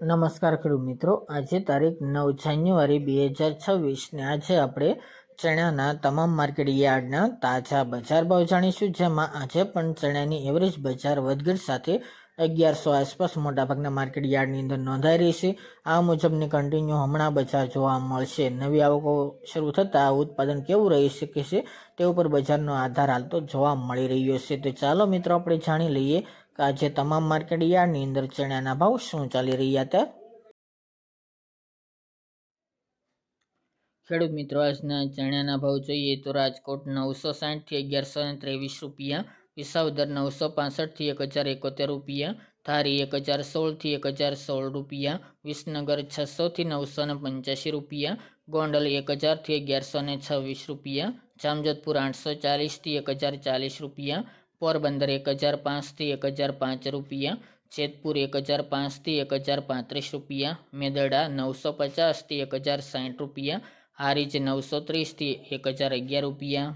નમસ્કાર ખેડૂત મિત્રો. આજે તારીખ નવ જાન્યુઆરી બે હજાર છવ્વીસને આજે આપણે ચણાના તમામ માર્કેટ યાર્ડના તાજા બજાર ભાવ જાણીશું. જેમાં આજે પણ ચણાની એવરેજ બજાર વધઘટ સાથે અગિયારસો આસપાસ મોટાભાગના માર્કેટ યાર્ડની અંદર નોંધાઈ રહી છે. આ મુજબની કન્ટિન્યુ હમણાં બજાર જોવા મળશે. નવી આવકો શરૂ થતાં ઉત્પાદન કેવું રહી શકે છે તે ઉપર બજારનો આધાર હાલ તો જોવા મળી રહ્યો છે. તો ચાલો મિત્રો, આપણે જાણી લઈએ કે આજે તમામ માર્કેટ યાર્ડની અંદર ચણાના ભાવ શું ચાલી રહ્યા હતા ખેડૂત મિત્રો, આજના ચણાના ભાવ જોઈએ તો રાજકોટ નવસો સાઠથી અગિયારસો ને ત્રેવીસ રૂપિયા, વિસાવદર નવસો પાસઠથી એક હજાર એકોતેર રૂપિયા, ધારી એક હજાર સોળથી એક હજાર સોળ રૂપિયા, વિસનગર છસોથી નવસો ને પંચ્યાસી રૂપિયા, ગોંડલ એક હજારથી અગિયારસો ને છવ્વીસ રૂપિયા, જામજોધપુર આઠસો ચાલીસથી એક હજાર ચાલીસ રૂપિયા પોરબંદર એક હજાર પાંચથી એક હજાર પાંચ રૂપિયા, જેતપુર એક હજાર પાંચથી એક હજાર પાંત્રીસ રૂપિયા મેદડા નવસો પચાસથી એક હજાર સાઠ રૂપિયા, હારીજ નવસો ત્રીસથી એક હજાર અગિયાર રૂપિયા.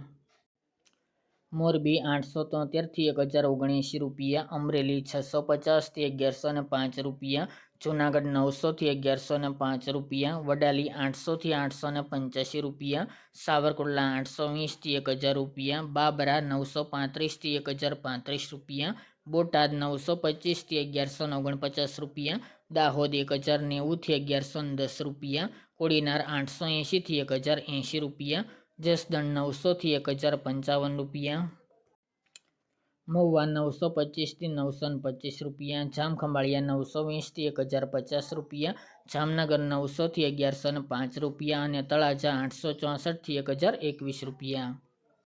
મોરબી આઠસો તોતેરથી એક હજાર ઓગણએંશી રૂપિયા, અમરેલી છસો પચાસથી અગિયારસો ને પાંચ રૂપિયા, જૂનાગઢ નવસોથી અગિયારસો ને પાંચ રૂપિયા, વડાલી આઠસોથી આઠસો ને પંચ્યાસી રૂપિયા, સાવરકુંડલા આઠસો વીસથી એક હજાર રૂપિયા, બાબરા નવસો પાંત્રીસથી એક હજાર પાંત્રીસ રૂપિયા, બોટાદ નવસો પચીસથી અગિયારસો ને ઓગણપચાસ રૂપિયા, દાહોદ એક હજાર નેવુંથી અગિયારસો ને દસ રૂપિયા, કોડીનાર આઠસો એંશીથી એક હજાર એંશી રૂપિયા જસદણ નવસોથી એક હજાર પંચાવન રૂપિયા. મહુવા નવસો પચીસથી નવસો પચીસ રૂપિયા. જામખંભાળિયા નવસો વીસથી એક હજાર પચાસ રૂપિયા. જામનગર નવસોથી અગિયારસો પાંચ રૂપિયા અને તળાજા આઠસો ચોસઠથી એક હજાર એકવીસ રૂપિયા.